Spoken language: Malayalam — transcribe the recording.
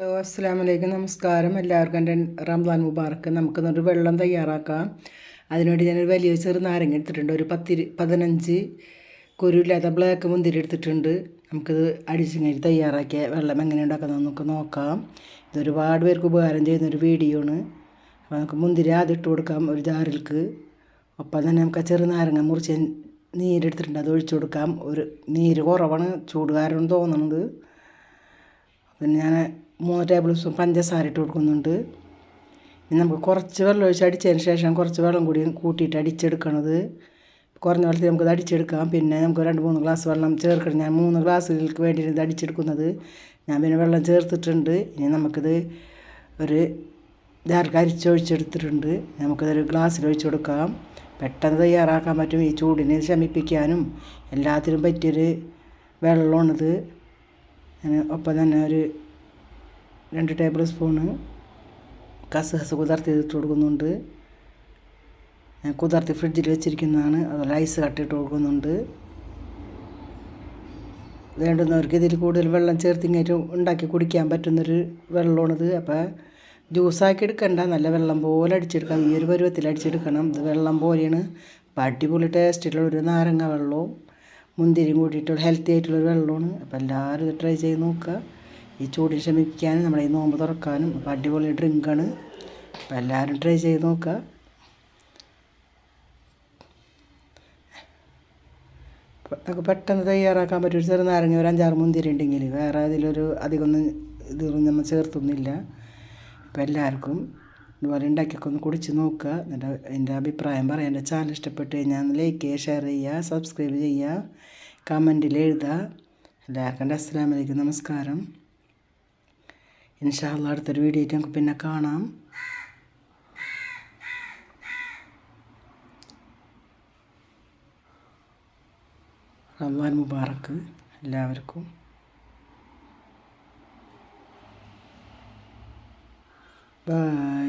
ഹലോ അസ്സാം വലൈക്കും നമസ്കാരം. എല്ലാവർക്കും എന്റെ റംസാൻ മുബാർക്ക് നമുക്ക് ഒരു വെള്ളം തയ്യാറാക്കാം. അതിനുവേണ്ടി ഞാനൊരു വലിയ ചെറു നാരങ്ങ എടുത്തിട്ടുണ്ട്. ഒരു പത്തിരി പതിനഞ്ച് കുരുവില്ലാത്ത ബ്ലാക്ക് മുന്തിരി എടുത്തിട്ടുണ്ട്. നമുക്കിത് അടിച്ചിങ്ങനെ തയ്യാറാക്കിയ വെള്ളം എങ്ങനെ ഉണ്ടാക്കുന്നത് നമുക്ക് നോക്കാം. ഇതൊരുപാട് പേർക്ക് ഉപകാരം ചെയ്യുന്ന ഒരു വീഡിയോ ആണ് അപ്പോൾ നമുക്ക് മുന്തിരി ആദ്യം ഇട്ട് കൊടുക്കാം ഒരു ജാറിൽക്ക്. ഒപ്പം തന്നെ നമുക്ക് ആ ചെറു നാരങ്ങ മുറിച്ച് നീരെടുത്തിട്ടുണ്ട്. അത് ഒഴിച്ചു കൊടുക്കാം. ഒരു നീര് കുറവാണ് ചൂട് കാരണം തോന്നുന്നത് പിന്നെ ഞാൻ മൂന്ന് ടേബിൾ സ്പൂൺ പഞ്ചസാര ഇട്ട് കൊടുക്കുന്നുണ്ട്. നമുക്ക് കുറച്ച് വെള്ളം ഒഴിച്ച് അടിച്ചതിന് ശേഷം കുറച്ച് വെള്ളം കൂടി കൂട്ടിയിട്ട് അടിച്ചെടുക്കണത്. കുറഞ്ഞ വെള്ളത്തിൽ നമുക്കത് അടിച്ചെടുക്കാം. പിന്നെ നമുക്ക് രണ്ട് മൂന്ന് ഗ്ലാസ് വെള്ളം ചേർക്കണം. ഞാൻ മൂന്ന് ഗ്ലാസ്സുകൾക്ക് വേണ്ടിയിട്ട് ഇത് അടിച്ചെടുക്കുന്നത്. ഞാൻ പിന്നെ വെള്ളം ചേർത്തിട്ടുണ്ട്. ഇനി നമുക്കിത് ഒരു ജാർക്ക് അരിച്ചൊഴിച്ചെടുത്തിട്ടുണ്ട് നമുക്കിതൊരു ഗ്ലാസ്സിൽ ഒഴിച്ച് കൊടുക്കാം. പെട്ടെന്ന് തയ്യാറാക്കാൻ പറ്റും. ഈ ചൂടിനെ ശമിപ്പിക്കാനും എല്ലാത്തിനും പറ്റിയൊരു വെള്ളമാണിത്. ഒപ്പം തന്നെ ഒരു രണ്ട് ടേബിൾ സ്പൂണ് കസകസ് കുതിർത്തി ഇട്ട് കൊടുക്കുന്നുണ്ട്. കുതിർത്തി ഫ്രിഡ്ജിൽ വെച്ചിരിക്കുന്നതാണ്. അതുപോലെ ഐസ് കട്ടിട്ട് കൊടുക്കുന്നുണ്ട്. വേണ്ടുന്നവർക്ക് ഇതിൽ കൂടുതൽ വെള്ളം ചേർത്തിങ്ങായിട്ട് ഉണ്ടാക്കി കുടിക്കാൻ പറ്റുന്നൊരു വെള്ളമാണിത്. അപ്പോൾ ജ്യൂസാക്കി എടുക്കണ്ട. നല്ല വെള്ളം പോലെ അടിച്ചെടുക്കാം ഈ ഒരു പരുവത്തിൽ അടിച്ചെടുക്കണം. ഇത് വെള്ളം പോലെയാണ്. അപ്പം അടിപൊളി ടേസ്റ്റുള്ള ഒരു നാരങ്ങ വെള്ളവും മുന്തിരിയും കൂട്ടിയിട്ടുള്ള ഹെൽത്തി ആയിട്ടുള്ളൊരു വെള്ളമാണ്. അപ്പോൾ എല്ലാവരും ഇത് ട്രൈ ചെയ്ത് നോക്കുക. ഈ ചൂടിൽ ശമിക്കാനും നമ്മുടെ ഈ നോമ്പ് തുറക്കാനും അപ്പോൾ അടിപൊളി ഡ്രിങ്കാണ്. അപ്പോൾ എല്ലാവരും ട്രൈ ചെയ്ത് നോക്കുക നമുക്ക് പെട്ടെന്ന് തയ്യാറാക്കാൻ പറ്റും ഒരു ചെറുനാരങ്ങ ഒരു അഞ്ചാറ് മുന്തിരി ഉണ്ടെങ്കിൽ വേറെ അതിലൊരു അധികമൊന്നും ഇതൊന്നും നമ്മൾ ചേർത്തൊന്നുമില്ല. അപ്പോൾ എല്ലാവർക്കും ഇതുപോലെ ഉണ്ടാക്കിയൊക്കെ ഒന്ന് കുടിച്ച് നോക്കുക എന്നിട്ട് എന്റെ അഭിപ്രായം പറയാം. എന്റെ ചാനൽ ഇഷ്ടപ്പെട്ട് കഴിഞ്ഞാൽ ലൈക്ക് ചെയ്യുക ഷെയർ ചെയ്യുക സബ്സ്ക്രൈബ് ചെയ്യുക കമന്റിൽ എഴുതുക. എല്ലാവർക്കും അസ്സാം വലൈക്കും നമസ്കാരം. ഇൻഷാല്ല അടുത്തൊരു വീഡിയോ ആയിട്ട് നമുക്ക് പിന്നെ കാണാം റമദാൻ മുബാറക്ക് എല്ലാവർക്കും Bye.